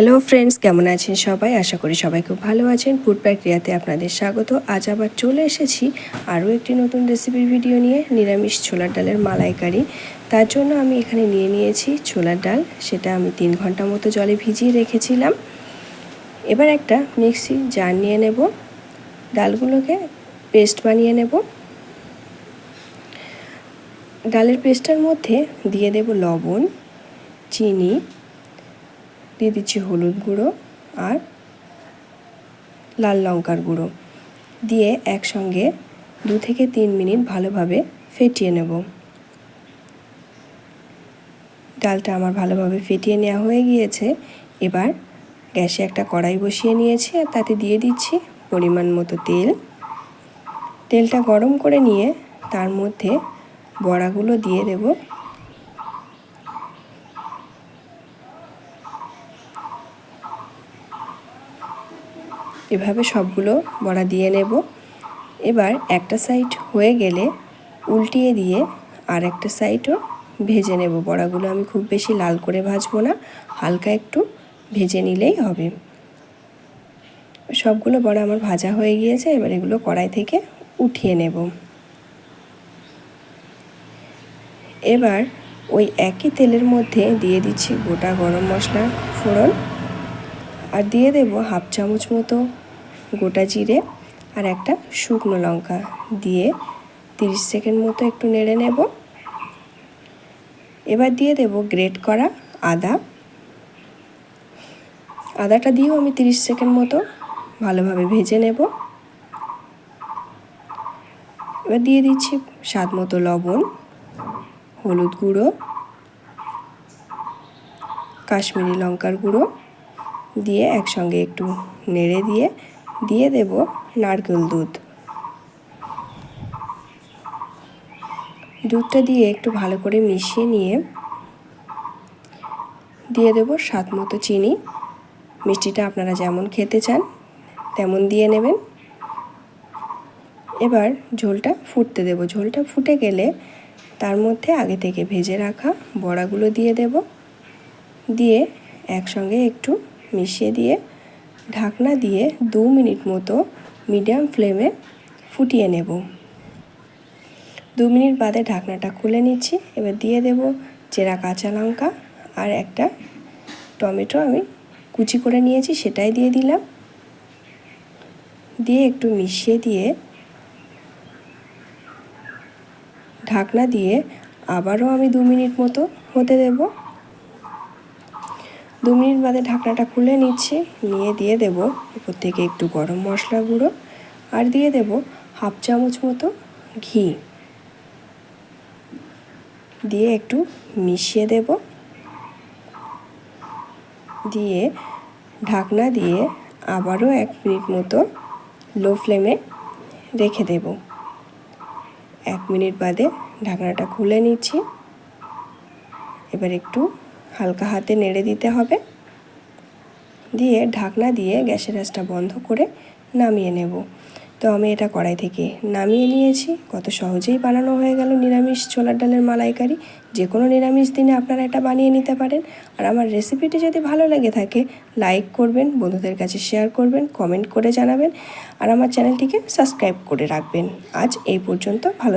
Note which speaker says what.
Speaker 1: Hello friends কেমন আছেন সবাই? আশা করি সবাই খুব ভালো আছেন। ফুড প্রক্রিয়াতে আপনাদের স্বাগত। আজ আবার চলে এসেছি আরও একটি নতুন রেসিপির ভিডিও নিয়ে, নিরামিষ ছোলার ডালের মালাইকারি। তার জন্য আমি এখানে নিয়ে নিয়েছি ছোলার ডাল। সেটা আমি তিন ঘণ্টা মতো জলে ভিজিয়ে রেখেছিলাম। এবার একটা মিক্সি জার নিয়ে নেব। ডালগুলোকে পেস্ট বানিয়ে নেব। ডালের পেস্টের মধ্যে দিয়ে দেব লবণ, চিনি দিয়ে দিচ্ছি হলুদ গুঁড়ো আর লাল লঙ্কার গুঁড়ো। দিয়ে একসঙ্গে দু থেকে তিন মিনিট ভালোভাবে ফেটিয়ে নেব। ডালটা আমার ভালোভাবে ফেটিয়ে নেওয়া হয়ে গিয়েছে। এবার গ্যাসে একটা কড়াই বসিয়ে নিয়েছি আর তাতে দিয়ে দিচ্ছি পরিমাণ মতো তেল। তেলটা গরম করে নিয়ে তার মধ্যে বড়াগুলো দিয়ে দেবো। এভাবে সবগুলো বড়া দিয়ে নেব। এবার একটা সাইড হয়ে গেলে উল্টিয়ে দিয়ে আর একটা সাইডও ভেজে নেব। বড়াগুলো আমি খুব বেশি লাল করে ভাজবো না, হালকা একটু ভেজে নিলেই হবে। সবগুলো বড়া আমার ভাজা হয়ে গিয়েছে, এবার এগুলো কড়াই থেকে উঠিয়ে নেব। এবার ওই একই তেলের মধ্যে দিয়ে দিচ্ছি গোটা গরম মশলার ফোড়ন। আর দিয়ে দেব হাফ চামচ মতো গোটা জিরে আর একটা শুকনো লঙ্কা দিয়ে তিরিশ সেকেন্ড মতো একটু নেড়ে নেব। এবার দিয়ে দেব গ্রেট করা আদা। আদাটা দিয়েও আমি তিরিশ সেকেন্ড মতো ভালোভাবে ভেজে নেব। এবার দিয়ে দিচ্ছি স্বাদ মতো লবণ, হলুদ গুঁড়ো, কাশ্মীরি লঙ্কার গুঁড়ো দিয়ে একসঙ্গে একটু নেড়ে দিয়ে দিয়ে দেব নারকেল দুধ। দুধটা দিয়ে একটু ভালো করে মিশিয়ে নিয়ে দিয়ে দেব স্বাদ মতো চিনি। মিষ্টিটা আপনারা যেমন খেতে চান, তেমন দিয়ে নেবেন। এবার ঝোলটা ফুটতে দেব। ঝোলটা ফুটে গেলে তার মধ্যে আগে থেকে ভেজে রাখা বড়াগুলো দিয়ে দেব। দিয়ে একসঙ্গে একটু মিশিয়ে দিয়ে ঢাকনা দিয়ে দু মিনিট মতো মিডিয়াম ফ্লেমে ফুটিয়ে নেব। দু মিনিট বাদে ঢাকনাটা খুলে নিচ্ছি, এবার দিয়ে দেব চেরা কাঁচা লঙ্কা আর একটা টমেটো আমি কুচি করে নিয়েছি, সেটাই দিয়ে দিলাম। দিয়ে একটু মিশিয়ে দিয়ে ঢাকনা দিয়ে আবারও আমি দু মিনিট মতো হতে দেবো। দু মিনিট বাদে ঢাকনাটা খুলে নিচ্ছি, নিয়ে দিয়ে দেব উপর থেকে একটু গরম মশলা গুঁড়ো আর দিয়ে দেব হাফ চামচ মতো ঘি। দিয়ে একটু মিশিয়ে দেব। দিয়ে ঢাকনা দিয়ে আবারও এক মিনিট মতো লো ফ্লেমে রেখে দেব। এক মিনিট বাদে ঢাকনাটা খুলে নিচ্ছি। এবার একটু হালকা হাতে নেড়ে দিতে হবে। দিয়ে ঢাকনা দিয়ে গ্যাসের আঁচটা বন্ধ করে নামিয়ে নেব। তো আমি এটা কড়াই থেকে নামিয়ে নিয়েছি। কত সহজেই বানানো হয়ে গেল নিরামিষ ছোলার ডালের মালাইকারি। যে কোনো নিরামিষ দিনে আপনারা এটা বানিয়ে নিতে পারেন। আর আমার রেসিপিটি যদি ভালো লেগে থাকে, লাইক করবেন, বন্ধুদের কাছে শেয়ার করবেন, কমেন্ট করে জানাবেন। আর আমার চ্যানেলটিকে সাবস্ক্রাইব করে রাখবেন। আজ এই পর্যন্ত ভালো